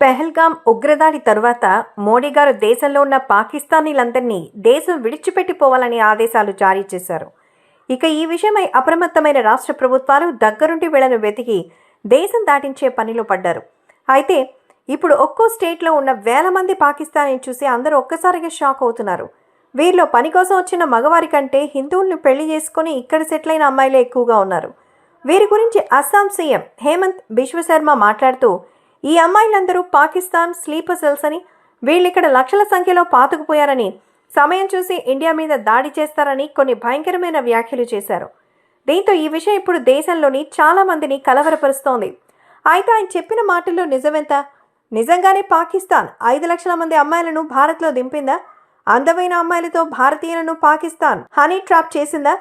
పెహల్గాం ఉగ్రదాడి తర్వాత మోడీ గారు దేశంలో ఉన్న పాకిస్తానీలందరినీ దేశం విడిచిపెట్టిపోవాలని ఆదేశాలు జారీ చేశారు. ఇక ఈ విషయమై అప్రమత్తమైన రాష్ట్ర ప్రభుత్వాలు దగ్గరుండి వీళ్ళను వెతికి దేశం దాటించే పనిలో పడ్డారు. అయితే ఇప్పుడు ఒక్కో స్టేట్లో ఉన్న వేల మంది పాకిస్తానీ చూసి అందరూ ఒక్కసారిగా షాక్ అవుతున్నారు. వీరిలో పని కోసం వచ్చిన మగవారి కంటే హిందువులను పెళ్ళి చేసుకుని ఇక్కడ సెటిల్ అయిన అమ్మాయిలే ఎక్కువగా ఉన్నారు. వీరి గురించి అస్సాం సీఎం హేమంత్ బిశ్వశర్మ మాట్లాడుతూ ఈ అమ్మాయిలందరూ పాకిస్తాన్ స్లీపర్ సెల్స్ అని వీళ్ళిక్కడ లక్షల సంఖ్యలో పాతుకుపోయారని సమయం చూసి ఇండియా మీద దాడి చేస్తారని కొన్ని భయంకరమైన వ్యాఖ్యలు చేశారు. దీంతో ఈ విషయం ఇప్పుడు దేశంలోని చాలా మందిని కలవరపరుస్తోంది. అయితే ఆయన చెప్పిన మాటల్లో నిజమెంత? నిజంగానే పాకిస్తాన్ ఐదు లక్షల మంది అమ్మాయిలను భారత్లో దింపిందా? అందమైన అమ్మాయిలతో భారతీయులను పాకిస్తాన్ హనీ ట్రాప్ చేసిందా?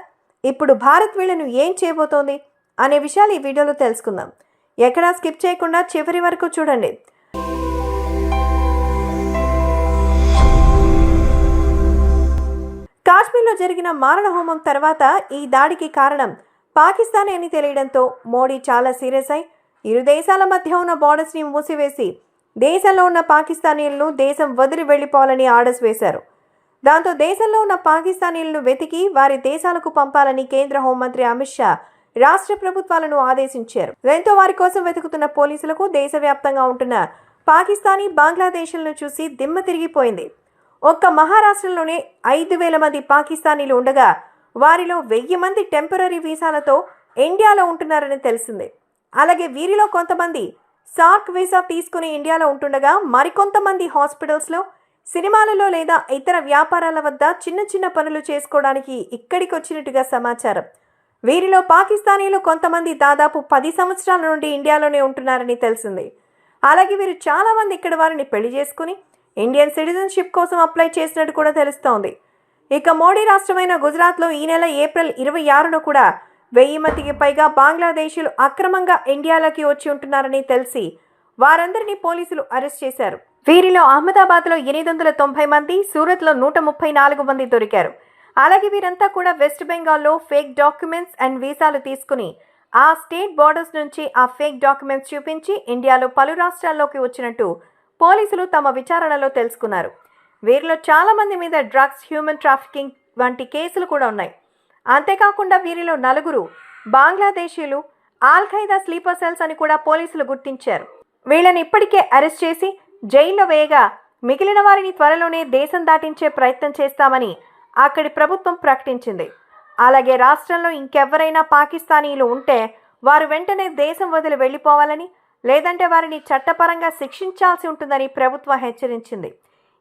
ఇప్పుడు భారత్ వీళ్ళను ఏం చేయబోతోంది? అనే విషయాలు ఈ వీడియోలో తెలుసుకుందాం. ఎక్కడా స్కిప్ చేయకుండా చివరి వరకు చూడండి. కాశ్మీర్లో జరిగిన మారణ హోమం తర్వాత ఈ దాడికి కారణం పాకిస్తాన్ అని తెలియడంతో మోడీ చాలా సీరియస్ అయి ఇరు దేశాల మధ్య ఉన్న బార్డర్స్ని మూసివేసి దేశంలో ఉన్న పాకిస్తానీలను దేశం వదిలి వెళ్ళిపోవాలని ఆర్డర్స్ వేశారు. దాంతో దేశంలో ఉన్న పాకిస్తానీలను వెతికి వారి దేశాలకు పంపాలని కేంద్ర హోంమంత్రి అమిత్ షా రాష్ట్ర ప్రభుత్వాలను ఆదేశించారు. దీంతో వారి కోసం వెతుకుతున్న పోలీసులకు దేశవ్యాప్తంగా ఉంటున్న పాకిస్తానీ బంగ్లాదేశ్లను చూసి దిమ్మ తిరిగిపోయింది. ఒక్క మహారాష్ట్రలోనే ఐదు వేల మంది పాకిస్తానీలు ఉండగా వారిలో వెయ్యి మంది టెంపరీ వీసాలతో ఇండియాలో ఉంటున్నారని తెలిసింది. అలాగే వీరిలో కొంతమంది సార్క్ వీసా తీసుకుని ఇండియాలో ఉంటుండగా మరికొంతమంది హాస్పిటల్స్లో సినిమాలలో లేదా ఇతర వ్యాపారాల వద్ద చిన్న చిన్న పనులు చేసుకోవడానికి ఇక్కడికి వచ్చినట్టుగా సమాచారం. వీరిలో పాకిస్తానీలు కొంతమంది దాదాపు పది సంవత్సరాల నుండి ఇండియాలోనే ఉంటున్నారని తెలిసింది. అలాగే వీరు చాలామంది ఇక్కడ వారిని పెళ్ళి చేసుకుని ఇండియన్ సిటిజన్షిప్ కోసం అప్లై చేసినట్టు కూడా తెలుస్తోంది. ఇక మోడీ రాష్ట్రమైన గుజరాత్లో ఈ నెల ఏప్రిల్ ఇరవై ఆరున కూడా వెయ్యి మందికి పైగా బంగ్లాదేశీలు అక్రమంగా ఇండియాలోకి వచ్చి ఉంటున్నారని తెలిసి వారందరినీ పోలీసులు అరెస్ట్ చేశారు. వీరిలో అహ్మదాబాద్లో ఎనిమిది వందల తొంభై మంది సూరత్లో నూట ముప్పై నాలుగు మంది దొరికారు. అలాగే వీరంతా కూడా వెస్ట్ బెంగాల్లో ఫేక్ డాక్యుమెంట్స్ అండ్ వీసాలు తీసుకుని ఆ స్టేట్ బార్డర్స్ నుంచి ఆ ఫేక్ డాక్యుమెంట్స్ చూపించి ఇండియాలో పలు రాష్ట్రాల్లోకి వచ్చినట్టు పోలీసులు తమ విచారణలో తెలుసుకున్నారు. వీరిలో చాలా మంది మీద డ్రగ్స్ హ్యూమన్ ట్రాఫికింగ్ వంటి కేసులు కూడా ఉన్నాయి. అంతేకాకుండా వీరిలో నలుగురు బంగ్లాదేశీయులు ఆల్ ఖైదా స్లీపర్ సెల్స్ అని కూడా పోలీసులు గుర్తించారు. వీళ్ళని ఇప్పటికే అరెస్ట్ చేసి జైల్లో వేయగా మిగిలిన వారిని త్వరలోనే దేశం దాటించే ప్రయత్నం చేస్తామని అక్కడి ప్రభుత్వం ప్రకటించింది. అలాగే రాష్ట్రంలో ఇంకెవరైనా పాకిస్తానీలు ఉంటే వారు వెంటనే దేశం వదిలి వెళ్ళిపోవాలని లేదంటే వారిని చట్టపరంగా శిక్షించాల్సి ఉంటుందని ప్రభుత్వం హెచ్చరించింది.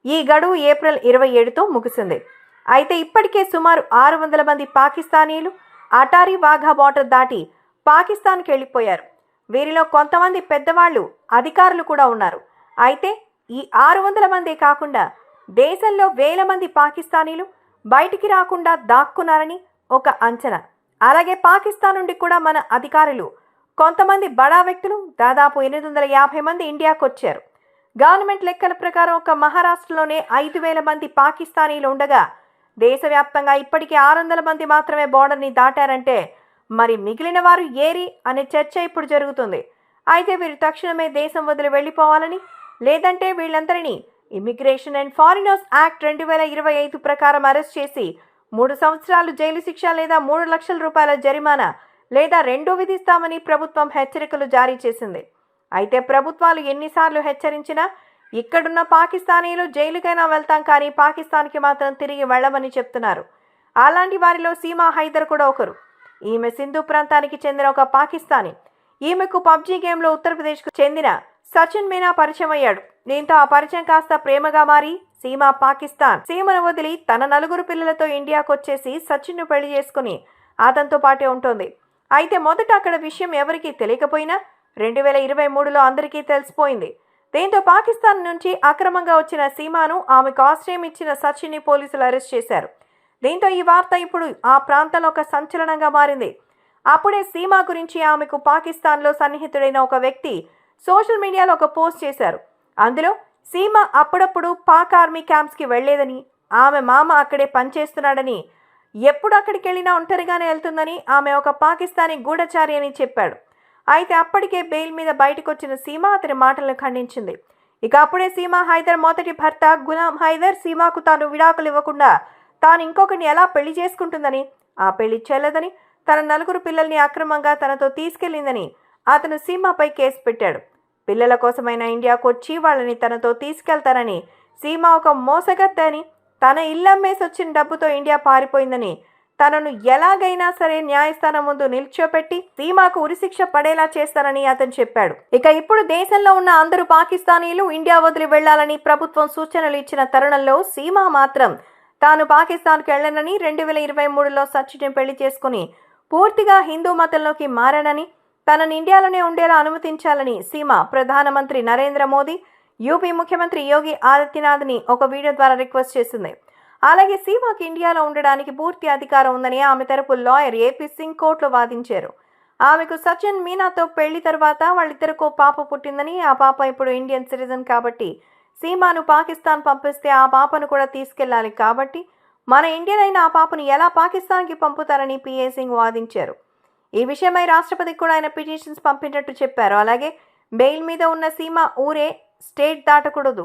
ఈ గడువు ఏప్రిల్ ఇరవై ఏడుతో ముగిసింది. అయితే ఇప్పటికే సుమారు ఆరు వందల మంది పాకిస్తానీలు అటారీ వాఘా బార్డర్ దాటి పాకిస్తాన్కి వెళ్ళిపోయారు. వీరిలో కొంతమంది పెద్దవాళ్ళు అధికారులు కూడా ఉన్నారు. అయితే ఈ ఆరు వందల మందే కాకుండా దేశంలో వేల మంది పాకిస్తానీలు బయటికి రాకుండా దాక్కున్నారని ఒక అంచనా. అలాగే పాకిస్తాన్ నుండి కూడా మన అధికారులు కొంతమంది బడా వ్యక్తులు దాదాపు ఎనిమిది వందల యాభై మంది ఇండియాకు వచ్చారు. గవర్నమెంట్ లెక్కల ప్రకారం ఒక మహారాష్ట్రలోనే ఐదు వేల మంది పాకిస్తానీలు ఉండగా దేశవ్యాప్తంగా ఇప్పటికే ఆరు వందల మంది మాత్రమే బోర్డర్ని దాటారంటే మరి మిగిలిన వారు ఏరి అనే చర్చ ఇప్పుడు జరుగుతుంది. అయితే వీరు తక్షణమే దేశం వదిలి వెళ్ళిపోవాలని లేదంటే వీళ్ళందరినీ ఇమిగ్రేషన్ అండ్ ఫారినర్స్ యాక్ట్ రెండు వేల ఇరవై ఐదు ప్రకారం అరెస్ట్ చేసి మూడు సంవత్సరాలు జైలు శిక్ష లేదా మూడు లక్షల రూపాయల జరిమానా లేదా రెండూ విధిస్తామని ప్రభుత్వం హెచ్చరికలు జారీ చేసింది. అయితే ప్రభుత్వాలు ఎన్నిసార్లు హెచ్చరించినా ఇక్కడున్న పాకిస్తానీలు జైలుకైనా వెళ్తాం కానీ పాకిస్తాన్కి మాత్రం తిరిగి వెళ్ళమని చెప్తున్నారు. అలాంటి వారిలో సీమా హైదర్ కూడా ఒకరు. ఈమె సింధు ప్రాంతానికి చెందిన ఒక పాకిస్తానీ. ఈమెకు పబ్జీ గేమ్లో ఉత్తరప్రదేశ్కు చెందిన సచిన్ మీనా పరిచయం అయ్యాడు. దీంతో ఆ పరిచయం కాస్త ప్రేమగా మారి సీమా పాకిస్తాన్. సీమను వదిలి తన నలుగురు పిల్లలతో ఇండియాకు వచ్చేసి సచిన్ను పెళ్ళి చేసుకుని అతనితో పాటే ఉంటుంది. అయితే మొదట అక్కడ విషయం ఎవరికీ తెలియకపోయినా రెండు వేల ఇరవై మూడులో అందరికీ తెలిసిపోయింది. దీంతో పాకిస్తాన్ నుంచి అక్రమంగా వచ్చిన సీమాను ఆమెకు ఆశ్రయం ఇచ్చిన సచిన్ని పోలీసులు అరెస్ట్ చేశారు. దీంతో ఈ వార్త ఇప్పుడు ఆ ప్రాంతంలో ఒక సంచలనంగా మారింది. అప్పుడే సీమా గురించి ఆమెకు పాకిస్తాన్లో సన్నిహితుడైన ఒక వ్యక్తి సోషల్ మీడియాలో ఒక పోస్ట్ చేశారు. అందులో సీమ అప్పుడప్పుడు పాక్ ఆర్మీ క్యాంప్స్కి వెళ్ళేదని ఆమె మామ అక్కడే పనిచేస్తున్నాడని ఎప్పుడు అక్కడికి వెళ్ళినా ఒంటరిగానే వెళ్తుందని ఆమె ఒక పాకిస్తానీ గూఢచారి అని చెప్పాడు. అయితే అప్పటికే బెయిల్ మీద బయటకు వచ్చిన సీమ అతని మాటలను ఖండించింది. ఇక అప్పుడే సీమ హైదర్ మొదటి భర్త గులాం హైదర్ సీమాకు తాను విడాకులు ఇవ్వకుండా తాను ఇంకొకరిని ఎలా పెళ్ళి చేసుకుంటుందని ఆ పెళ్ళి చెల్లదని తన నలుగురు పిల్లల్ని అక్రమంగా తనతో తీసుకెళ్ళిందని అతను సీమాపై కేసు పెట్టాడు. పిల్లల కోసమైన ఇండియాకు వచ్చి వాళ్ళని తనతో తీసుకెళ్తానని సీమా ఒక మోసగత్తే తన ఇల్లమ్మేసి వచ్చిన డబ్బుతో ఇండియా పారిపోయిందని తనను ఎలాగైనా సరే న్యాయస్థానం ముందు నిల్చోపెట్టి సీమాకు ఉరిశిక్ష పడేలా చేస్తానని అతను చెప్పాడు. ఇక ఇప్పుడు దేశంలో ఉన్న అందరూ పాకిస్తానీలు ఇండియా వదిలి వెళ్ళాలని ప్రభుత్వం సూచనలు ఇచ్చిన తరుణంలో సీమా మాత్రం తాను పాకిస్తాన్కు వెళ్ళనని రెండు వేల ఇరవై మూడులో సచిన్ పెళ్ళి చేసుకుని పూర్తిగా హిందూ మతంలోకి మారానని తనని ఇండియాలోనే ఉండేలా అనుమతించాలని సీమ ప్రధానమంత్రి నరేంద్ర మోదీ యూపీ ముఖ్యమంత్రి యోగి ఆదిత్యనాథ్ని ఒక వీడియో ద్వారా రిక్వెస్ట్ చేసింది. అలాగే సీమాకి ఇండియాలో ఉండడానికి పూర్తి అధికారం ఉందని ఆమె తరపు లాయర్ ఏపీ సింగ్ కోర్టులో వాదించారు. ఆమెకు సచిన్ మీనాతో పెళ్ళి తర్వాత వాళ్ళిద్దరికో పాప పుట్టిందని ఆ పాప ఇప్పుడు ఇండియన్ సిటిజన్ కాబట్టి సీమాను పాకిస్తాన్ పంపిస్తే ఆ పాపను కూడా తీసుకెళ్ళాలి కాబట్టి మన ఇండియన్ అయిన ఆ పాపను ఎలా పాకిస్తాన్కి పంపుతారని పిఏ సింగ్ వాదించారు. ఈ విషయమై రాష్ట్రపతికి కూడా ఆయన పిటిషన్స్ పంపినట్టు చెప్పారు. అలాగే బెయిల్ మీద ఉన్న సీమ ఊరే స్టేట్ దాటకూడదు.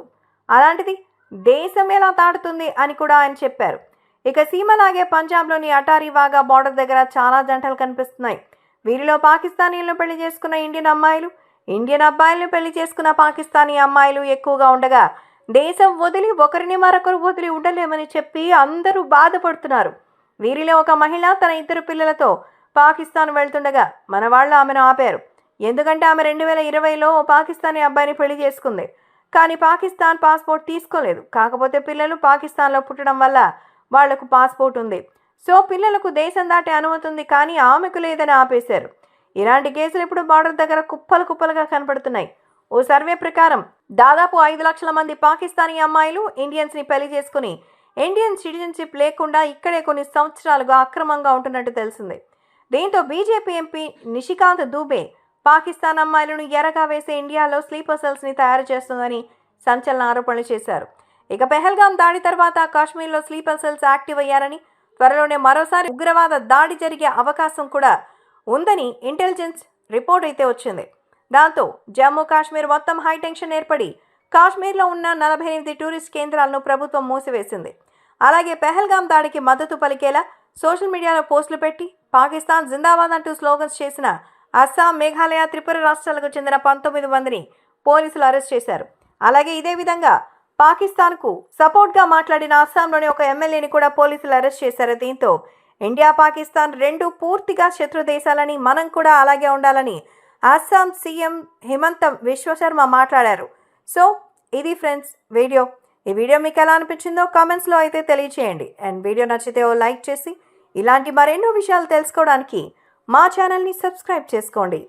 అలాంటిది దేశం ఎలా దాటుతుంది అని కూడా ఆయన చెప్పారు. ఇక సీమలాగే పంజాబ్లోని అటారీ వాగా బార్డర్ దగ్గర చాలా జంటలు కనిపిస్తున్నాయి. వీరిలో పాకిస్తానీలను పెళ్ళి చేసుకున్న ఇండియన్ అమ్మాయిలు ఇండియన్ అబ్బాయిలను పెళ్ళి చేసుకున్న పాకిస్తానీ అమ్మాయిలు ఎక్కువగా ఉండగా దేశం వదిలి ఒకరిని మరొకరు వదిలి ఉండలేమని చెప్పి అందరూ బాధపడుతున్నారు. వీరిలో ఒక మహిళ తన ఇద్దరు పిల్లలతో పాకిస్తాన్ వెళ్తుండగా మన వాళ్ళు ఆమెను ఆపారు. ఎందుకంటే ఆమె రెండు వేల ఇరవైలో పాకిస్తానీ అబ్బాయిని పెళ్ళి చేసుకుంది. కానీ పాకిస్తాన్ పాస్పోర్ట్ తీసుకోలేదు. కాకపోతే పిల్లలు పాకిస్తాన్లో పుట్టడం వల్ల వాళ్ళకు పాస్పోర్ట్ ఉంది. సో పిల్లలకు దేశం దాటే అనుమతి ఉంది కానీ ఆమెకు లేదని ఆపేశారు. ఇలాంటి కేసులు ఇప్పుడు బార్డర్ దగ్గర కుప్పలు కుప్పలుగా కనపడుతున్నాయి. ఓ సర్వే ప్రకారం దాదాపు ఐదు లక్షల మంది పాకిస్తానీ అమ్మాయిలు ఇండియన్స్ని పెళ్ళి చేసుకుని ఇండియన్ సిటిజన్షిప్ లేకుండా ఇక్కడే కొన్ని సంవత్సరాలుగా అక్రమంగా ఉంటున్నట్టు తెలిసింది. దీంతో బీజేపీ ఎంపీ నిషికాంత్ దూబే పాకిస్తాన్ అమ్మాయిలను ఎరగా వేసే ఇండియాలో స్లీపర్ సెల్స్ని తయారు చేస్తుందని సంచలన ఆరోపణలు చేశారు. ఇక పెహల్గాం దాడి తర్వాత కాశ్మీర్లో స్లీపర్ సెల్స్ యాక్టివ్ అయ్యారని త్వరలోనే మరోసారి ఉగ్రవాద దాడి జరిగే అవకాశం కూడా ఉందని ఇంటెలిజెన్స్ రిపోర్ట్ అయితే వచ్చింది. దాంతో జమ్మూ కాశ్మీర్ మొత్తం హైటెన్షన్ ఏర్పడి కాశ్మీర్లో ఉన్న నలభై ఎనిమిది టూరిస్ట్ కేంద్రాలను ప్రభుత్వం మూసివేసింది. అలాగే పెహల్గాం దాడికి మద్దతు పలికేలా సోషల్ మీడియాలో పోస్టులు పెట్టి పాకిస్తాన్ జిందాబాద్ అంటూ స్లోగన్స్ చేసిన అస్సాం మేఘాలయ త్రిపుర రాష్ట్రాలకు చెందిన పంతొమ్మిది మందిని పోలీసులు అరెస్ట్ చేశారు. అలాగే ఇదే విధంగా పాకిస్తాన్కు సపోర్ట్గా మాట్లాడిన అస్సాంలోని ఒక ఎమ్మెల్యేని కూడా పోలీసులు అరెస్ట్ చేశారు. దీంతో ఇండియా పాకిస్తాన్ రెండు పూర్తిగా శత్రు దేశాలని మనం కూడా అలాగే ఉండాలని అస్సాం సీఎం హిమంత విశ్వశర్మ మాట్లాడారు. సో ఇది ఫ్రెండ్స్ వీడియో. ఈ వీడియో మీకు ఎలా అనిపించిందో కామెంట్స్లో అయితే తెలియచేయండి. అండ్ వీడియో నచ్చితే ఓ లైక్ చేసి ఇలాంటి మరెన్నో విషయాలు తెలుసుకోవడానికి మా ఛానల్ని సబ్స్క్రైబ్ చేసుకోండి.